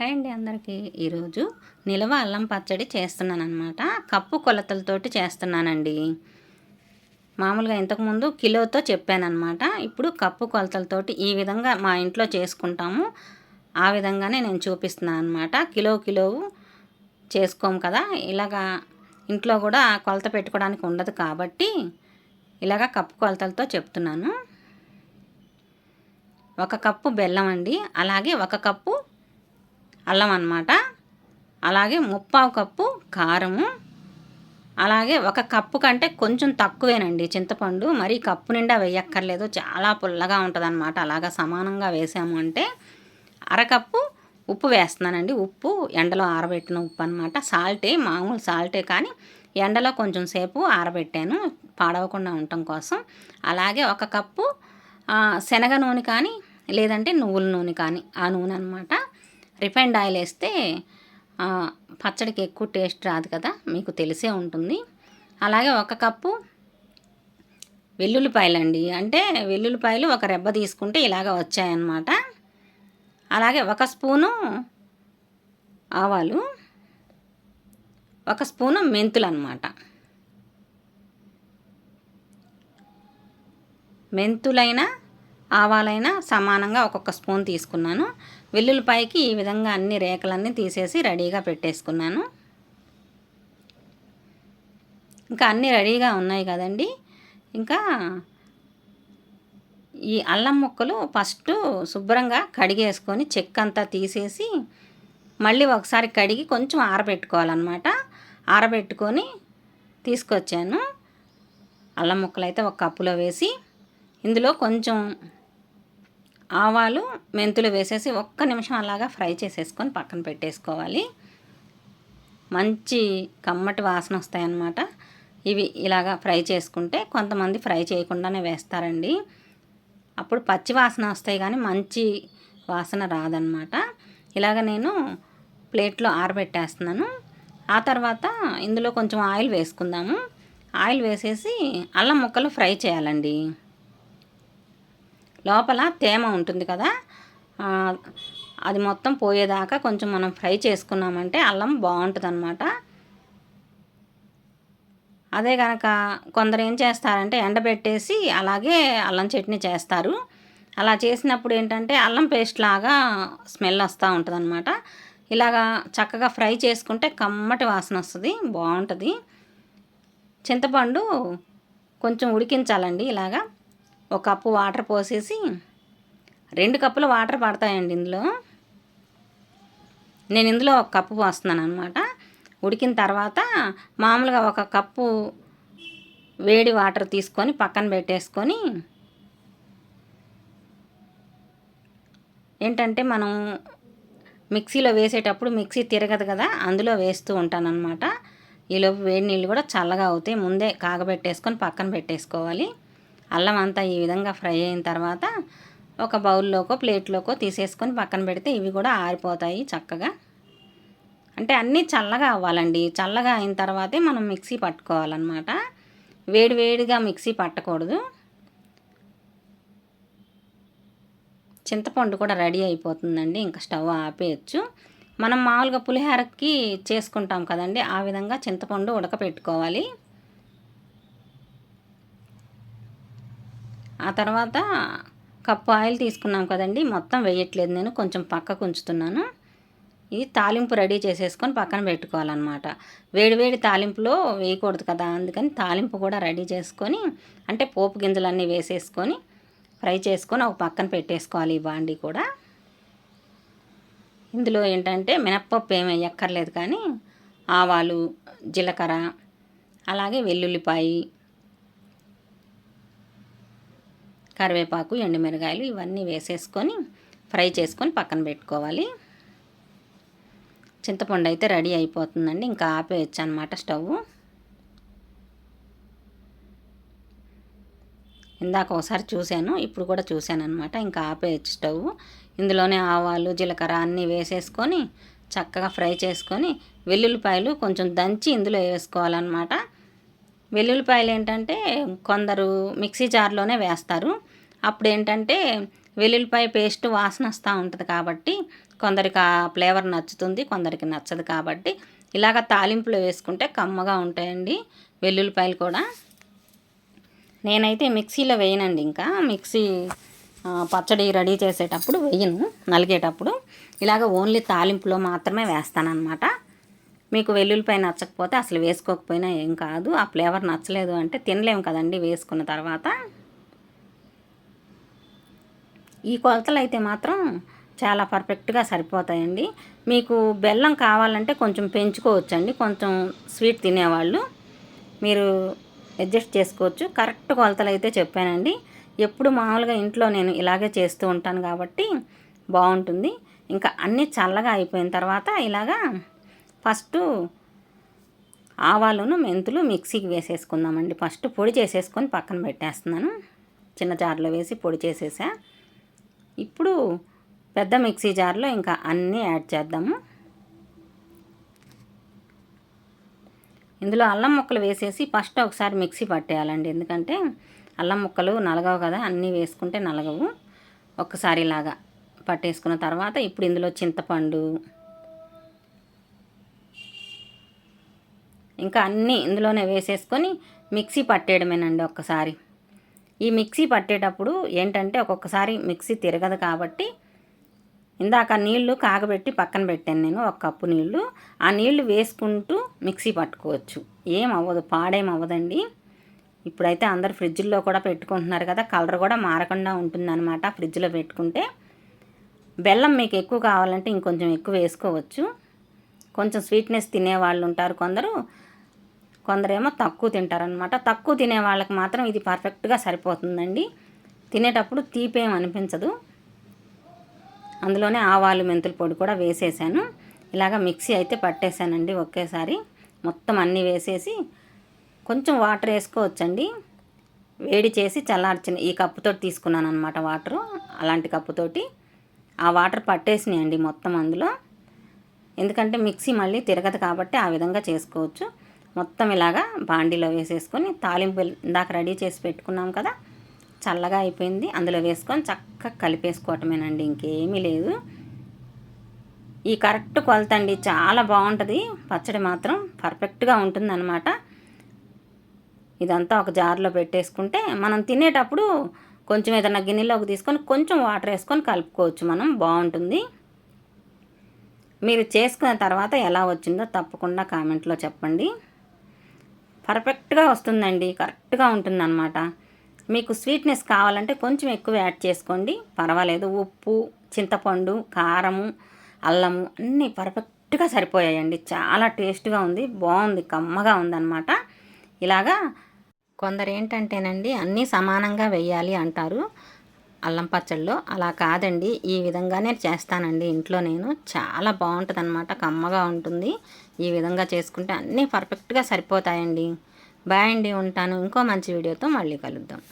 Hi అండి అందరికీ. ఈరోజు నిలవ అల్లం పచ్చడి చేస్తున్నాను అనమాట కప్పు కొలతలతోటి చేస్తున్నానండి. మామూలుగా ఇంతకుముందు కిలోతో చెప్పానమాట ఇప్పుడు కప్పు కొలతలతోటి ఈ విధంగా మా ఇంట్లో చేసుకుంటాము. ఆ విధంగానే నేను చూపిస్తున్నాను అనమాట కిలో కిలో చేసుకోము కదా. ఇలాగా ఇంట్లో కూడా కొలత పెట్టుకోవడానికి ఉండదు కాబట్టి ఇలాగా కప్పు కొలతలతో చెప్తున్నాను. ఒక కప్పు బెల్లం అండి. అలాగే ఒక కప్పు అల్లం అనమాట అలాగే ముప్పావు కప్పు కారము. అలాగే ఒక కప్పు కంటే కొంచెం తక్కువేనండి చింతపండు. మరి కప్పు నిండా వేయక్కర్లేదు. చాలా పుల్లగా ఉంటుంది అనమాట అలాగా సమానంగా వేసాము అంటే అరకప్పు ఉప్పు వేస్తున్నానండి. ఉప్పు ఎండలో ఆరబెట్టిన ఉప్పు అనమాట సాల్టే మామూలు సాల్టే కానీ ఎండలో కొంచెం సేపు ఆరబెట్టాను. పాడవకుండా ఉండటం కోసం. అలాగే ఒక కప్పు శనగ నూనె కానీ లేదంటే నువ్వుల నూనె కానీ ఆ నూనె అనమాట రిఫైండ్ ఆయిల్ వేస్తే పచ్చడికి ఎక్కువ టేస్ట్ రాదు కదా మీకు తెలిసే ఉంటుంది. అలాగే ఒక కప్పు వెల్లుల్లిపాయలండి. అంటే వెల్లుల్లిపాయలు ఒక రెబ్బ తీసుకుంటే ఇలాగ వచ్చాయన్నమాట. అలాగే ఒక స్పూను ఆవాలు ఒక స్పూను మెంతులు అనమాట మెంతులైనా ఆవాలైనా సమానంగా ఒక్కొక్క స్పూన్ తీసుకున్నాను. వెల్లుల్లిపాయకి ఈ విధంగా అన్ని రేఖలన్నీ తీసేసి రెడీగా పెట్టేసుకున్నాను. ఇంకా అన్నీ రెడీగా ఉన్నాయి కదండి. ఇంకా ఈ అల్లం ముక్కలు ఫస్ట్ శుభ్రంగా కడిగేసుకొని చెక్క అంతా తీసేసి మళ్ళీ ఒకసారి కడిగి కొంచెం ఆరబెట్టుకోవాలన్నమాట. ఆరబెట్టుకొని తీసుకొచ్చాను. అల్లం ముక్కలు అయితే ఒక కప్పులో వేసి ఇందులో కొంచెం ఆవాలు మెంతులు వేసేసి ఒక్క నిమిషం అలాగా ఫ్రై చేసేసుకొని పక్కన పెట్టేసుకోవాలి. మంచి కమ్మటి వాసన వస్తాయన్నమాట. ఇవి ఇలాగా ఫ్రై చేసుకుంటే కొంతమంది ఫ్రై చేయకుండానే వేస్తారండి. అప్పుడు పచ్చి వాసన వస్తాయి కానీ మంచి వాసన రాదనమాట ఇలాగ నేను ప్లేట్లో ఆరబెట్టేస్తున్నాను. ఆ తర్వాత ఇందులో కొంచెం ఆయిల్ వేసుకుందాము. ఆయిల్ వేసేసి అల్లం ముక్కలు ఫ్రై చేయాలండి. లోపల తేమ ఉంటుంది కదా అది మొత్తం పోయేదాకా కొంచెం మనం ఫ్రై చేసుకున్నామంటే అల్లం బాగుంటుంది అనమాట అదే కనుక కొందరు ఏం చేస్తారంటే ఎండబెట్టేసి అలాగే అల్లం చట్నీ చేస్తారు. అలా చేసినప్పుడు ఏంటంటే అల్లం పేస్ట్ లాగా స్మెల్ వస్తూ ఉంటుంది అనమాట ఇలాగా చక్కగా ఫ్రై చేసుకుంటే కమ్మటి వాసన వస్తుంది బాగుంటుంది. చింతపండు కొంచెం ఉడికించాలండి ఇలాగా. ఒక కప్పు వాటర్ పోసేసి రెండు కప్పులు వాటర్ పడతాయండి ఇందులో. నేను ఇందులో ఒక కప్పు పోస్తున్నాను అనమాట ఉడికిన తర్వాత మామూలుగా ఒక కప్పు వేడి వాటర్ తీసుకొని పక్కన పెట్టేసుకొని ఏంటంటే మనం మిక్సీలో వేసేటప్పుడు మిక్సీ తిరగదు కదా అందులో వేస్తూ ఉంటానన్నమాట. ఈలోపు వేడి నీళ్ళు కూడా చల్లగా అవుతాయి ముందే కాగబెట్టేసుకొని పక్కన పెట్టేసుకోవాలి. అల్లం అంతా ఈ విధంగా ఫ్రై అయిన తర్వాత ఒక బౌల్లోకో ప్లేట్లోకో తీసేసుకొని పక్కన పెడితే ఇవి కూడా ఆరిపోతాయి చక్కగా. అంటే అన్నీ చల్లగా అవ్వాలండి. చల్లగా అయిన తర్వాతే మనం మిక్సీ పట్టుకోవాలన్నమాట. వేడివేడిగా మిక్సీ పట్టకూడదు. చింతపండు కూడా రెడీ అయిపోతుందండి. ఇంకా స్టవ్ ఆపేయచ్చు. మనం మామూలుగా పులిహోరకి చేసుకుంటాం కదండి. ఆ విధంగా చింతపండు ఉడకపెట్టుకోవాలి. ఆ తర్వాత కప్పు ఆయిల్ తీసుకున్నాం కదండి. మొత్తం వేయట్లేదు నేను. కొంచెం పక్కకు ఉంచుతున్నాను. ఇది తాలింపు రెడీ చేసేసుకొని పక్కన పెట్టుకోవాలన్నమాట. వేడివేడి తాలింపులో వేయకూడదు కదా. అందుకని తాలింపు కూడా రెడీ చేసుకొని అంటే పోపు గింజలన్నీ వేసేసుకొని ఫ్రై చేసుకొని ఒక పక్కన పెట్టేసుకోవాలి ఈ బాండీ కూడా. ఇందులో ఏంటంటే మినప్పప్పు ఏమి ఎక్కర్లేదు కానీ ఆవాలు జీలకర్ర అలాగే వెల్లుల్లిపాయి కరివేపాకు ఎండుమిరగాయలు ఇవన్నీ వేసేసుకొని ఫ్రై చేసుకొని పక్కన పెట్టుకోవాలి. చింతపండు అయితే రెడీ అయిపోతుందండి. ఇంకా ఆపేయచ్చు అనమాట స్టవ్. ఇందాక ఒకసారి చూశాను ఇప్పుడు కూడా చూశాను అనమాట ఇంకా ఆపేయచ్చు స్టవ్. ఇందులోనే ఆవాలు జీలకర్ర అన్నీ వేసేసుకొని చక్కగా ఫ్రై చేసుకొని వెల్లుల్లిపాయలు కొంచెం దంచి ఇందులో వేసుకోవాలన్నమాట. వెల్లుల్లిపాయలు ఏంటంటే కొందరు మిక్సీ జార్లోనే వేస్తారు. అప్పుడు ఏంటంటే వెల్లుల్లిపాయ పేస్ట్ వాసన వస్తూ ఉంటుంది కాబట్టి కొందరికి ఆ ఫ్లేవర్ నచ్చుతుంది కొందరికి నచ్చదు కాబట్టి ఇలాగ తాలింపులో వేసుకుంటే కమ్మగా ఉంటాయండి వెల్లుల్లిపాయలు కూడా. నేనైతే మిక్సీలో వేయనండి ఇంకా. మిక్సీ పచ్చడి రెడీ చేసేటప్పుడు వేయను నలిగేటప్పుడు. ఇలాగ ఓన్లీ తాలింపులో మాత్రమే వేస్తానన్నమాట. మీకు వెల్లుల్లిపాయ నచ్చకపోతే అసలు వేసుకోకపోయినా ఏం కాదు. ఆ ఫ్లేవర్ నచ్చలేదు అంటే తినలేము కదండి వేసుకున్న తర్వాత. ఈ కొలతలు అయితే మాత్రం చాలా పర్ఫెక్ట్గా సరిపోతాయండి. మీకు బెల్లం కావాలంటే కొంచెం పెంచుకోవచ్చండి. కొంచెం స్వీట్ తినేవాళ్ళు మీరు అడ్జస్ట్ చేసుకోవచ్చు. కరెక్ట్ కొలతలు అయితే చెప్పానండి. ఎప్పుడు మామూలుగా ఇంట్లో నేను ఇలాగే చేస్తూ ఉంటాను కాబట్టి బాగుంటుంది. ఇంకా అన్నీ చల్లగా అయిపోయిన తర్వాత ఇలాగా ఫస్ట్ ఆవాలును మెంతులు మిక్సీకి వేసేసుకుందామండి. ఫస్ట్ పొడి చేసేసుకొని పక్కన పెట్టేస్తున్నాను. చిన్న జార్లో వేసి పొడి చేసేసా. ఇప్పుడు పెద్ద మిక్సీ జార్లో ఇంకా అన్నీ యాడ్ చేద్దాము. ఇందులో అల్లం ముక్కలు వేసేసి ఫస్ట్ ఒకసారి మిక్సీ పట్టేయాలండి. ఎందుకంటే అల్లం ముక్కలు నలగవు కదా అన్నీ వేసుకుంటే నలగవు. ఒక్కసారి ఇలాగా పట్టేసుకున్న తర్వాత ఇప్పుడు ఇందులో చింతపండు ఇంకా అన్నీ ఇందులోనే వేసేసుకొని మిక్సీ పట్టేయడమేనండి ఒక్కసారి. ఈ మిక్సీ పట్టేటప్పుడు ఏంటంటే ఒక్కొక్కసారి మిక్సీ తిరగదు కాబట్టి ఇందాక నీళ్ళు కాగబెట్టి పక్కన పెట్టాను నేను ఒక కప్పు నీళ్ళు. ఆ నీళ్ళు వేసుకుంటూ మిక్సీ పట్టుకోవచ్చు. ఏం అవ్వదు పాడేం అవ్వదండి. ఇప్పుడైతే అందరు ఫ్రిడ్జ్లో కూడా పెట్టుకుంటున్నారు కదా కలర్ కూడా మారకుండా ఉంటుందన్నమాట ఫ్రిడ్జ్లో పెట్టుకుంటే. బెల్లం మీకు ఎక్కువ కావాలంటే ఇంకొంచెం ఎక్కువ వేసుకోవచ్చు. కొంచెం స్వీట్నెస్ తినేవాళ్ళు ఉంటారు కొందరు. కొందరేమో తక్కువ తింటారనమాట తక్కువ తినే వాళ్ళకి మాత్రం ఇది పర్ఫెక్ట్గా సరిపోతుందండి. తినేటప్పుడు తీపేం అనిపించదు. అందులోనే ఆవాలు మెంతుల పొడి కూడా వేసేసాను. ఇలాగ మిక్సీ అయితే పట్టేశానండి ఒకేసారి. మొత్తం అన్నీ వేసేసి కొంచెం వాటర్ వేసుకోవచ్చండి. వేడి చేసి చల్లార్చిన ఈ కప్పుతో తీసుకున్నాను అనమాట వాటరు అలాంటి కప్పుతోటి. ఆ వాటర్ పట్టేసినాయండి మొత్తం అందులో. ఎందుకంటే మిక్సీ మళ్ళీ తిరగదు కాబట్టి ఆ విధంగా చేసుకోవచ్చు. మొత్తం ఇలాగా బాండీలో వేసేసుకొని తాలింపు ఇందాక రెడీ చేసి పెట్టుకున్నాం కదా చల్లగా అయిపోయింది. అందులో వేసుకొని చక్కగా కలిపేసుకోవటమేనండి ఇంకేమీ లేదు. ఈ కరెక్ట్ కొలత అండి చాలా బాగుంటుంది. పచ్చడి మాత్రం పర్ఫెక్ట్గా ఉంటుందన్నమాట. ఇదంతా ఒక జార్లో పెట్టేసుకుంటే మనం తినేటప్పుడు కొంచెం ఏదైనా గిన్నెలోకి తీసుకొని కొంచెం వాటర్ వేసుకొని కలుపుకోవచ్చు మనం బాగుంటుంది. మీరు చేసుకున్న తర్వాత ఎలా వచ్చిందో తప్పకుండా కామెంట్లో చెప్పండి. పర్ఫెక్ట్గా వస్తుందండి. కరెక్ట్గా ఉంటుందన్నమాట. మీకు స్వీట్నెస్ కావాలంటే కొంచెం ఎక్కువ యాడ్ చేసుకోండి. పర్వాలేదు. ఉప్పు చింతపండు కారము అల్లము అన్నీ పర్ఫెక్ట్గా సరిపోయాయండి. చాలా టేస్ట్గా ఉంది. బాగుంది. కమ్మగా ఉందన్నమాట. ఇలాగా కొందరు ఏంటంటేనండి అన్నీ సమానంగా వేయాలి అంటారు. అల్లం పచ్చళ్ళు అలా కాదండి. ఈ విధంగానే చేస్తానండి ఇంట్లో నేను. చాలా బాగుంటుంది అనమాట కమ్మగా ఉంటుంది. ఈ విధంగా చేసుకుంటే అన్నీ పర్ఫెక్ట్గా సరిపోతాయండి. బాయ్ అండి ఉంటాను. ఇంకో మంచి వీడియోతో మళ్ళీ కలుద్దాం.